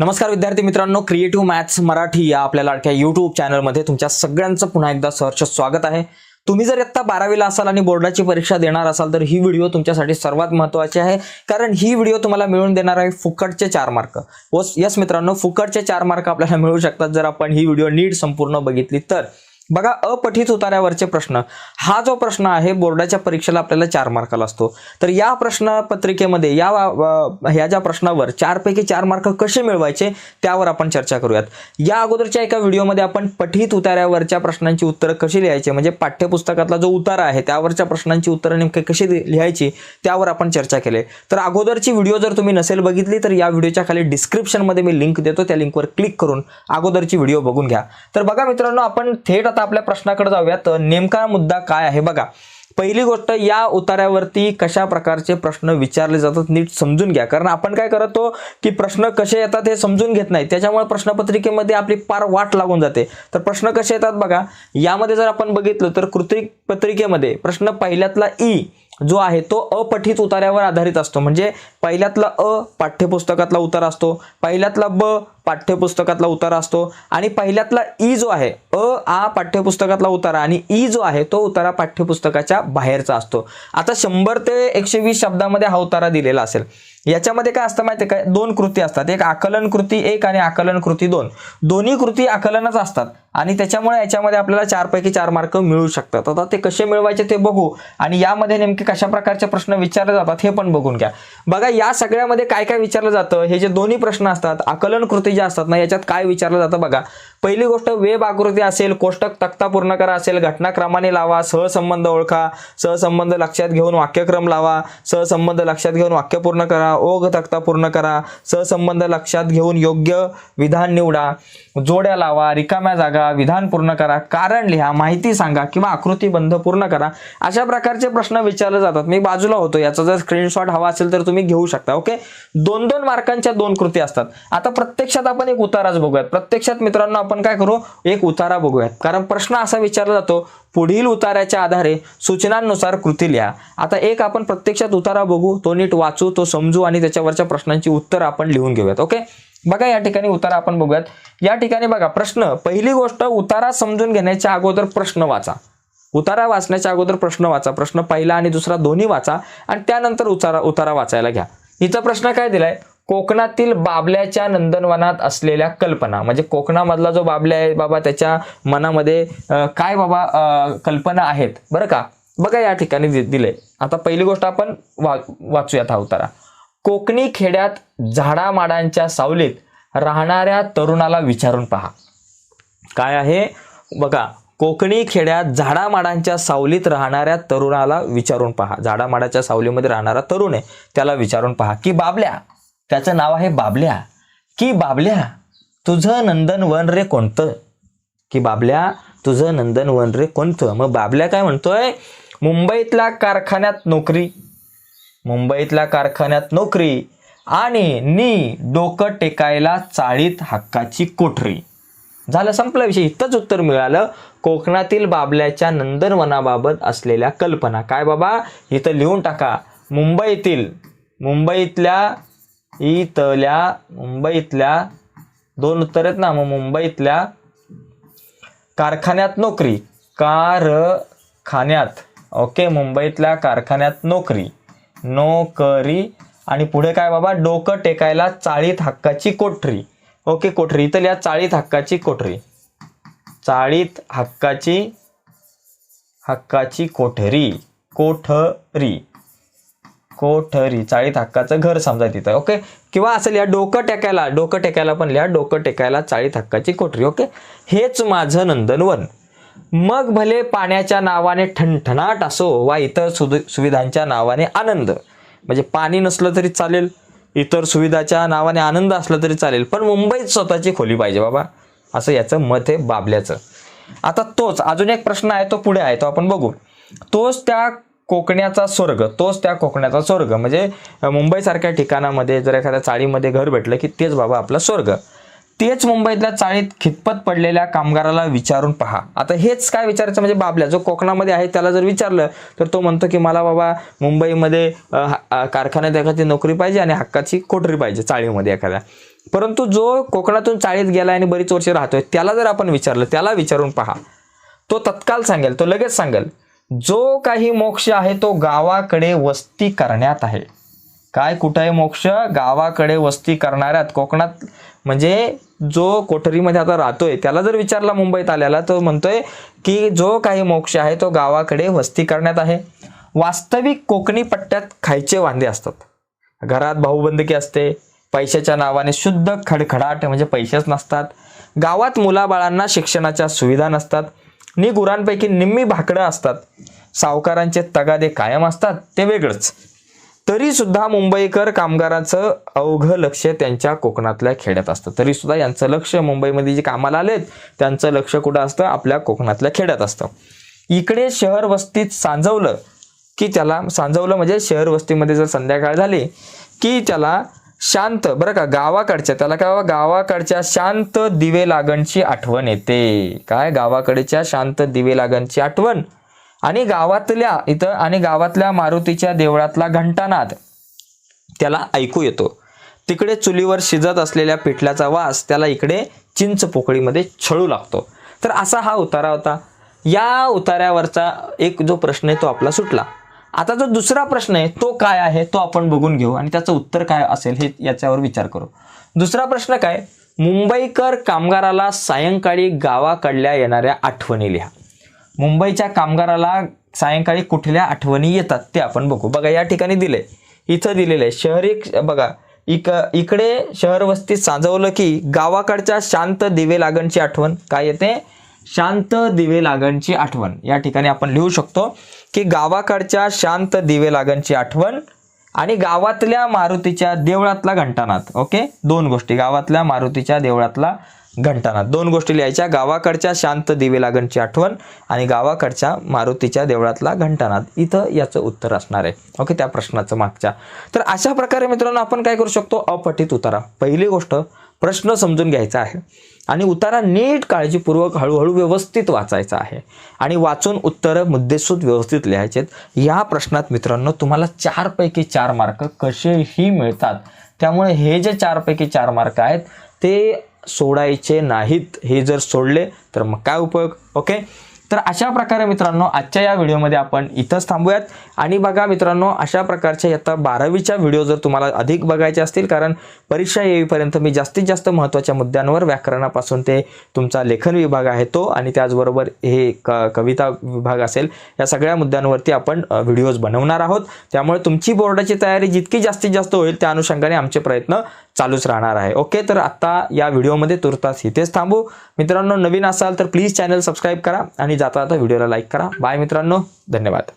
नमस्कार विद्यार्थी मित्रांनो क्रिएटिव्ह मॅथ्स मराठी या आपल्या लाडक्या युट्यूब चॅनलमध्ये तुमच्या सगळ्यांचं पुन्हा एकदा सहर्ष स्वागत आहे. तुम्ही जर आत्ता बारावीला असाल आणि बोर्डाची परीक्षा देणार असाल तर ही व्हिडिओ तुमच्यासाठी सर्वात महत्त्वाची आहे. कारण ही व्हिडिओ तुम्हाला मिळून देणार आहे फुकटचे चार मार्क. व यस मित्रांनो फुकटचे चार मार्क आपल्याला मिळू शकतात जर आपण ही व्हिडिओ नीट संपूर्ण बघितली तर. बघा अपठित उतार्यावरचे प्रश्न. हा जो प्रश्न आहे बोर्डाच्या परीक्षेला आपल्याला चार मार्काला असतो. तर या प्रश्नपत्रिकेमध्ये या ह्या ज्या प्रश्नावर चारपैकी चार मार्क कसे मिळवायचे त्यावर आपण चर्चा करूयात. या अगोदरच्या एका व्हिडिओमध्ये आपण पठित उतार्यावरच्या प्रश्नांची उत्तरं कशी लिहायची म्हणजे पाठ्यपुस्तकातला जो उतारा आहे त्यावरच्या प्रश्नांची उत्तरं नेमके कशी लिहायची त्यावर आपण चर्चा केली. तर अगोदरची व्हिडिओ जर तुम्ही नसेल बघितली तर या व्हिडिओच्या खाली डिस्क्रिप्शनमध्ये मी लिंक देतो त्या लिंकवर क्लिक करून अगोदरची व्हिडिओ बघून घ्या. तर बघा मित्रांनो आपण थेट आता आपल्या प्रश्नाकडे जाऊयात. नेमका मुद्दा काय आहे बघा. पहिली गोष्ट या उतार्यावरती कशा प्रकारचे प्रश्न विचारले जातात नीट समजून घ्या. कारण आपण काय करतो की प्रश्न कसे येतात हे समजून घेत नाही. त्याच्यामुळे प्रश्नपत्रिकेमध्ये आपली पार वाट लागून जाते. तर प्रश्न कसे येतात बघा. यामध्ये जर आपण बघितलं तर कृती पत्रिकेमध्ये प्रश्न पहिल्यातला ई जो आहे तो अपठित उतार्यावर आधारित असतो. म्हणजे पहिल्यातला अ पाठ्यपुस्तकातला उतारा असतो पहिल्यातला ब पाठ्यपुस्तकातला उतारा असतो आणि पहिल्यातला ई जो आहे अ आ पाठ्यपुस्तकातला उतारा आणि ई जो आहे तो उतारा पाठ्यपुस्तकाच्या बाहेरचा असतो. आता शंभर ते एकशे वीस शब्दामध्ये हा उतारा दिलेला असेल. याच्यामध्ये काय असतं माहिती आहे काय दोन कृती असतात. एक आकलन कृती एक आणि आकलन कृती दोन. दोन्ही कृती आकलनच असतात. आणि त्याच्यामुळे याच्यामध्ये आपल्याला चारपैकी चार मार्क मिळू शकतात. आता ते कसे मिळवायचे ते बघू. आणि यामध्ये नेमके कशा प्रकारचे प्रश्न विचारले जातात हे पण बघून घ्या. बघा या सगळ्यामध्ये काय काय विचारलं जातं? हे जे दोन्ही प्रश्न असतात आकलन कृती ज्या असतात ना याच्यात काय विचारलं जातं बघा. पहिली गोष्ट वेब आकृती असेल कोष्टक तक्ता पूर्ण करा असेल घटनाक्रमाने लावा सहसंबंध ओळखा सहसंबंध लक्षात घेऊन वाक्यक्रम लावा सहसंबंध लक्षात घेऊन वाक्य पूर्ण करा ओघ तक्ता पूर्ण करा. सहसंबंध लक्षात घेऊन योग्य विधान निवडा. जोड्या लावा रिकाम्या जागा विधान पूर्ण करा. कारण लिहा माहिती सांगा किंवा आकृती बंध पूर्ण करा. अशा प्रकारचे प्रश्न विचारले जातात. मी बाजूला होतो. याचा जर स्क्रीनशॉट हवा असेल तर तुम्ही घेऊ शकता. ओके दोन दोन मार्कांच्या दोन कृती असतात. आता प्रत्यक्षात आपण एक उताराच बघूयात. प्रत्यक्षात मित्रांनो आपण काय करू? एक उतारा बघूयात. कारण प्रश्न असा विचारला जातो पुढील उताराच्या आधारे सूचनांनुसार कृती लिहा. आता एक आपण प्रत्यक्षात उतारा बघू. तो नीट वाचू तो समजू आणि त्याच्यावरच्या प्रश्नांची उत्तर आपण लिहून घेऊयात ओके बघा या ठिकाणी उतारा आपण बघूयात. या ठिकाणी बघा प्रश्न पहिली गोष्ट उतारा समजून घेण्याच्या अगोदर प्रश्न वाचा. उतारा वाचण्याच्या अगोदर प्रश्न वाचा. प्रश्न पहिला आणि दुसरा दोन्ही वाचा आणि त्यानंतर उतारा उतारा वाचायला घ्या. हिचा प्रश्न काय दिलाय? कोकणातील बाबल्याच्या नंदनवनात असलेल्या कल्पना. म्हणजे कोकणामधला जो बाबल्या आहे बाबा त्याच्या मनामध्ये काय बाबा कल्पना आहेत? बरं का? बघा या ठिकाणी दि- आता पहिली गोष्ट आपण वा वाचूयात हा उतारा. कोकणी खेड्यात झाडामाडांच्या सावलीत राहणाऱ्या तरुणाला विचारून पहा. काय आहे? बघा कोकणी खेड्यात झाडामाडांच्या सावलीत राहणाऱ्या तरुणाला विचारून पहा. झाडामाडाच्या सावलीमध्ये राहणारा तरुण आहे त्याला विचारून पहा. की बाबल्या त्याचं नाव आहे बाबल्या. की बाबल्या तुझं नंदनवन रे कोणतं? की बाबल्या तुझं नंदनवन रे कोणतं? मग बाबल्या काय म्हणतोय? मुंबईतल्या कारखान्यात नोकरी. मुंबईतल्या कारखान्यात नोकरी आणि नी डोकं टेकायला चाळीत हक्काची कोठरी. झालं संपला विषय. इथंच उत्तर मिळालं. कोकणातील बाबल्याच्या नंदनवनाबाबत असलेल्या कल्पना. काय बाबा? इथं लिहून टाका. मुंबईतील मुंबईतल्या इथल्या मुंबईतल्या दोन उत्तर आहेत ना मग मुंबईतल्या कारखान्यात नोकरी. कारखान्यात. ओके मुंबईतल्या कारखान्यात नोकरी. नोकरी आणि पुढे काय बाबा? डोकं टेकायला चाळीत हक्काची कोठरी. ओके कोठरी. इथं लिहा चाळीत हक्काची कोठरी. चाळीत हक्काची हक्काची कोठरी. कोठरी. कोठरी. चाळीत हक्काचं घर समजा तिथं ओके? किंवा असं लिहा डोकं टेकायला. डोकं टेकायला पण लिहा डोकं टेकायला चाळीत हक्काची कोठरी ओके? हेच माझं नंदनवन. मग भले पाण्याच्या नावाने ठणठणाट असो वा इतर सुद सुविधांच्या नावाने आनंद. म्हणजे पाणी नसलं तरी चालेल इतर सुविधाच्या नावाने आनंद असला तरी चालेल पण मुंबईत स्वतःची खोली पाहिजे बाबा. असं याचं मत आहे बाबल्याचं. आता तोच अजून एक प्रश्न आहे तो पुढे आहे तो आपण बघू. तोच त्या कोकण्याचा स्वर्ग तोच त्या कोकणाचा स्वर्ग. म्हणजे मुंबईसारख्या ठिकाणामध्ये जर एखाद्या चाळीमध्ये घर भेटलं की तेच बाबा आपला स्वर्ग. तेच मुंबईतल्या चाळीत खितपत पडलेल्या कामगाराला विचारून पहा. आता हेच काय विचारायचं म्हणजे बाबल्या जो कोकणामध्ये आहे त्याला जर विचारलं तर तो म्हणतो की मला बाबा मुंबईमध्ये हा- कारखान्यात एखादी नोकरी पाहिजे आणि हक्काची कोठरी पाहिजे चाळीमध्ये एखाद्या. परंतु जो कोकणातून चाळीत गेला आणि बरीच वर्षे राहतोय त्याला जर आपण विचारलं त्याला विचारून पहा. तो तत्काल सांगेल तो लगेच सांगेल जो काही मोक्ष आहे तो गावाकडे वस्ती करण्यात आहे. काय कुठं आहे मोक्ष? गावाकडे वस्ती करणाऱ्यात कोकणात म्हणजे जो कोठरीमध्ये आता राहतोय त्याला जर विचारला मुंबईत आल्याला तो म्हणतोय की जो काही मोक्ष आहे तो गावाकडे वस्ती करण्यात आहे. वास्तविक कोकणी पट्ट्यात खायचे वांदे असतात. घरात भाऊबंदकी असते पैशाच्या नावाने शुद्ध खडखडाट म्हणजे पैसेच नसतात. गावात मुलाबाळांना शिक्षणाच्या सुविधा नसतात. नि गुरांपैकी निम्मी भाकडं असतात. सावकारांचे तगादे कायम असतात ते वेगळंच. तरी सुद्धा मुंबईकर कामगारांचं अवघं लक्ष त्यांच्या कोकणातल्या खेड्यात असतं. तरी सुद्धा यांचं लक्ष मुंबईमध्ये जे कामाला आलेत त्यांचं लक्ष कुठं असतं? आपल्या कोकणातल्या खेड्यात असतं. इकडे शहर वस्तीत सांजवलं की त्याला सांजवलं म्हणजे शहर वस्तीमध्ये जर संध्याकाळ झाली की त्याला शांत बरं का गावाकडच्या त्याला काय गावाकडच्या शांत दिवे लागणची आठवण येते. काय? गावाकडच्या शांत दिवे लागणची आठवण. आणि गावातल्या इथं आणि गावातल्या मारुतीच्या देवळातला घंटानाद त्याला ऐकू येतो. तिकडे चुलीवर शिजत असलेल्या पिठल्याचा वास त्याला इकडे चिंच पोकळीमध्ये छळू लागतो. तर असा हा उतारा होता. या उतार्यावरचा एक जो प्रश्न आहे तो आपला सुटला. आता जो दुसरा प्रश्न आहे तो काय आहे तो आपण बघून घेऊ आणि त्याचं उत्तर काय असेल हे याच्यावर विचार करू. दुसरा प्रश्न काय? मुंबईकर कामगाराला सायंकाळी गावाकडल्या येणाऱ्या आठवणी लिहा. मुंबईच्या कामगाराला सायंकाळी कुठल्या आठवणी येतात ते आपण बघू. बघा या ठिकाणी दिले इथं दिलेलं आहे. शहरी बघा इक इकडे शहर वस्तीत साजवलं की गावाकडच्या शांत दिवे लागणची आठवण. काय येते? शांत दिवे लागणची आठवण. या ठिकाणी आपण लिहू शकतो की गावाकडच्या शांत दिवे लागणची आठवण आणि गावातल्या मारुतीच्या देवळातला घंटानाद. ओके? दोन गोष्टी. गावातल्या मारुतीच्या देवळातला घंटानाद. दोन गोष्टी लिहायच्या. गावाकडच्या शांत दिवे लागणची आठवण आणि गावाकडच्या मारुतीच्या देवळातला घंटानाद. इथं याचं उत्तर असणार आहे. ओके त्या प्रश्नाचं मागच्या. तर अशा प्रकारे मित्रांनो आपण काय करू शकतो? अपठित उतारा. पहिली गोष्ट प्रश्न समजून घ्यायचा आहे आणि उतारा नीट काळजीपूर्वक हळूहळू व्यवस्थित वाचायचा आहे आणि वाचून उत्तरं मुद्देसूद व्यवस्थित लिहायचे या प्रश्नात मित्रांनो तुम्हाला चारपैकी चार मार्क कसेही मिळतात. त्यामुळे हे जे चारपैकी चार मार्क आहेत ते सोडायचे नाहीत हे जर सोडले तर मग काय उपयोग? ओके तर अशा प्रकारे मित्रांनो आजच्या या व्हिडिओमध्ये आपण इथंच थांबूयात. आणि बघा मित्रांनो अशा प्रकारच्या आता बारावीच्या व्हिडिओ जर तुम्हाला अधिक बघायचे असतील कारण परीक्षा येईपर्यंत मी जास्तीत जास्त महत्त्वाच्या मुद्द्यांवर व्याकरणापासून ते तुमचा लेखन विभाग आहे तो आणि त्याचबरोबर हे क कविता विभाग असेल या सगळ्या मुद्द्यांवरती आपण व्हिडिओज बनवणार आहोत. त्यामुळे तुमची बोर्डाची तयारी जितकी जास्तीत जास्त होईल त्या अनुषंगाने आमचे प्रयत्न चालूच राहणार आहे. ओके तर आत्ता या व्हिडिओमध्ये तुर्तास इथेच थांबू. मित्रांनो नवीन असाल तर प्लीज चॅनल सबस्क्राईब करा आणि जाता जाता व्हिडिओला लाईक करा. बाय मित्रांनो धन्यवाद.